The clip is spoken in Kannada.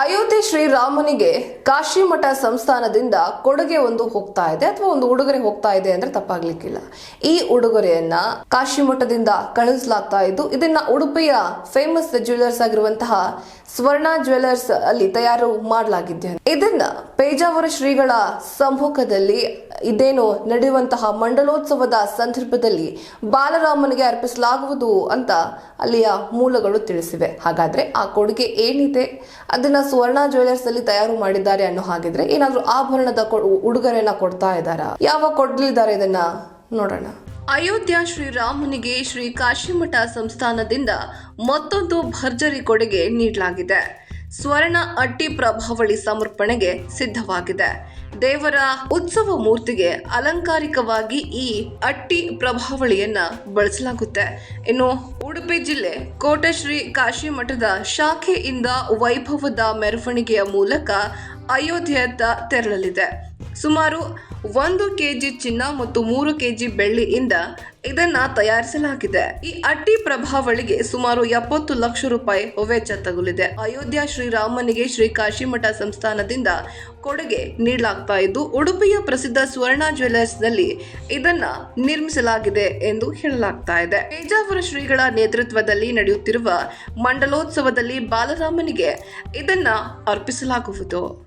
ಅಯೋಧ್ಯೆ ಶ್ರೀರಾಮನಿಗೆ ಕಾಶಿ ಮಠ ಸಂಸ್ಥಾನದಿಂದ ಕೊಡುಗೆ ಒಂದು ಹೋಗ್ತಾ ಇದೆ ಅಥವಾ ಒಂದು ಉಡುಗೊರೆ ಹೋಗ್ತಾ ಇದೆ ಅಂದ್ರೆ ತಪ್ಪಾಗ್ಲಿಕ್ಕಿಲ್ಲ. ಈ ಉಡುಗೊರೆಯನ್ನ ಕಾಶಿ ಮಠದಿಂದ ಕಳುಹಿಸಲಾಗ್ತಾ ಇದ್ದು, ಇದನ್ನ ಉಡುಪಿಯ ಫೇಮಸ್ ಜ್ಯುವೆಲರ್ಸ್ ಆಗಿರುವಂತಹ ಸ್ವರ್ಣ ಜ್ಯುವೆಲರ್ಸ್ ಅಲ್ಲಿ ತಯಾರು ಮಾಡಲಾಗಿದೆ ಇದನ್ನ ಪೇಜಾವರ ಶ್ರೀಗಳ ಸಮ್ಮುಖದಲ್ಲಿ ಇದೇನು ನಡೆಯುವಂತಹ ಮಂಡಲೋತ್ಸವದ ಸಂದರ್ಭದಲ್ಲಿ ಬಾಲರಾಮನಿಗೆ ಅರ್ಪಿಸಲಾಗುವುದು ಅಂತ ಅಲ್ಲಿಯ ಮೂಲಗಳು ತಿಳಿಸಿವೆ. ಹಾಗಾದ್ರೆ ಆ ಕೊಡುಗೆ ಏನಿದೆ? ಅದನ್ನ ಸುವರ್ಣ ಜ್ಯುವೆಲರ್ಸ್ ಅಲ್ಲಿ ತಯಾರು ಮಾಡಿದ್ದಾರೆ ಅನ್ನೋ ಹಾಗಿದ್ರೆ ಏನಾದ್ರೂ ಆಭರಣದ ಉಡುಗೊರೆನ ಕೊಡ್ತಾ ಇದ್ದಾರಾ? ಯಾವ ಕೊಡ್ಲಿದ್ದಾರೆ ಇದನ್ನ? ನೋಡೋಣ. ಅಯೋಧ್ಯ ಶ್ರೀರಾಮನಿಗೆ ಶ್ರೀ ಕಾಶಿಮಠ ಸಂಸ್ಥಾನದಿಂದ ಮತ್ತೊಂದು ಭರ್ಜರಿ ಕೊಡುಗೆ ನೀಡಲಾಗಿದೆ. ಸ್ವರ್ಣ ಅಟ್ಟಿ ಪ್ರಭಾವಳಿ ಸಮರ್ಪಣೆಗೆ ಸಿದ್ಧವಾಗಿದೆ. ದೇವರ ಉತ್ಸವ ಮೂರ್ತಿಗೆ ಅಲಂಕಾರಿಕವಾಗಿ ಈ ಅಟ್ಟಿ ಪ್ರಭಾವಳಿಯನ್ನ ಬಳಸಲಾಗುತ್ತೆ. ಇನ್ನು ಉಡುಪಿ ಜಿಲ್ಲೆ ಕೋಟಶ್ರೀ ಕಾಶಿ ಮಠದ ಶಾಖೆಯಿಂದ ವೈಭವದ ಮೆರವಣಿಗೆಯ ಮೂಲಕ ಅಯೋಧ್ಯೆಯತ್ತ ತೆರಳಲಿದೆ. ಸುಮಾರು ಒಂದು ಕೆಜಿ ಚಿನ್ನ ಮತ್ತು ಮೂರು ಕೆಜಿ ಬೆಳ್ಳಿಯಿಂದ ಇದನ್ನ ತಯಾರಿಸಲಾಗಿದೆ. ಈ ಅಟ್ಟಿ ಪ್ರಭಾವಳಿಗೆ ಸುಮಾರು ಎಪ್ಪತ್ತು ಲಕ್ಷ ರೂಪಾಯಿ ವೆಚ್ಚ ತಗುಲಿದೆ. ಅಯೋಧ್ಯ ಶ್ರೀರಾಮನಿಗೆ ಶ್ರೀ ಕಾಶಿಮಠ ಸಂಸ್ಥಾನದಿಂದ ಕೊಡುಗೆ ನೀಡಲಾಗ್ತಾ ಇದ್ದು, ಉಡುಪಿಯ ಪ್ರಸಿದ್ಧ ಸುವರ್ಣ ಜ್ಯುವೆಲರ್ಸ್ನಲ್ಲಿ ಇದನ್ನ ನಿರ್ಮಿಸಲಾಗಿದೆ ಎಂದು ಹೇಳಲಾಗ್ತಾ ಇದೆ. ಪೇಜಾವರ ಶ್ರೀಗಳ ನೇತೃತ್ವದಲ್ಲಿ ನಡೆಯುತ್ತಿರುವ ಮಂಡಲೋತ್ಸವದಲ್ಲಿ ಬಾಲರಾಮನಿಗೆ ಇದನ್ನ ಅರ್ಪಿಸಲಾಗುವುದು.